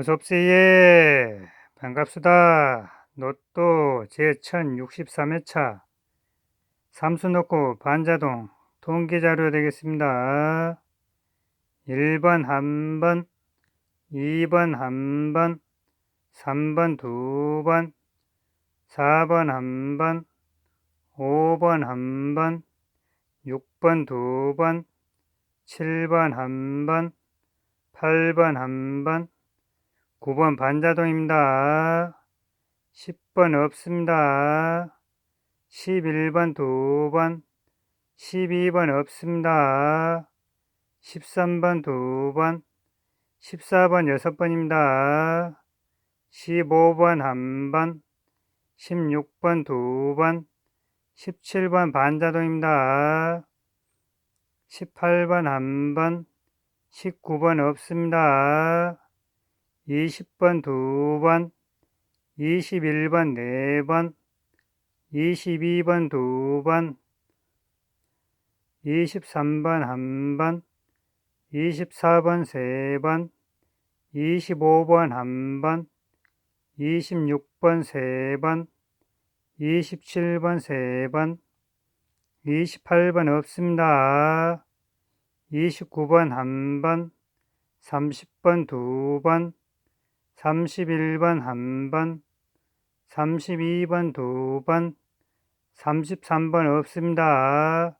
어서옵세요. 반갑수다. 로또 제1063회차 삼수 넣고 반자동 통계자료 되겠습니다. 1번 한번 2번 한번 3번 두번 4번 한번 5번 한번 6번 두번 7번 한번 8번 한번 9번 반자동입니다. 10번 없습니다. 11번 두 번, 12번 없습니다. 13번 두 번, 14번 여섯 번입니다. 15번 한 번, 16번 두 번, 17번 반자동입니다. 18번 한 번, 19번 없습니다. 20번 두 번, 21번 네 번, 22번 두 번, 23번 한 번, 24번 세 번, 25번 한 번, 26번 세 번, 27번 세 번, 28번 없습니다. 29번 한 번, 30번 두 번, 31번 한 번, 32번 두 번, 33번 없습니다.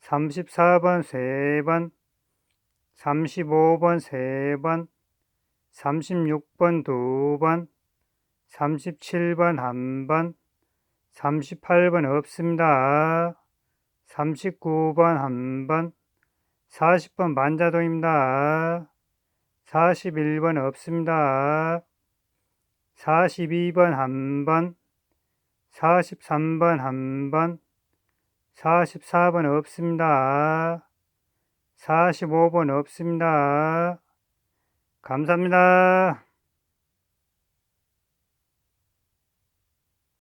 34번 세 번, 35번 세 번, 36번 두 번, 37번 한 번, 38번 없습니다. 39번 한 번, 40번 만자동입니다. 41번 없습니다. 42번 한 번, 43번 한 번, 44번 없습니다. 45번 없습니다. 감사합니다.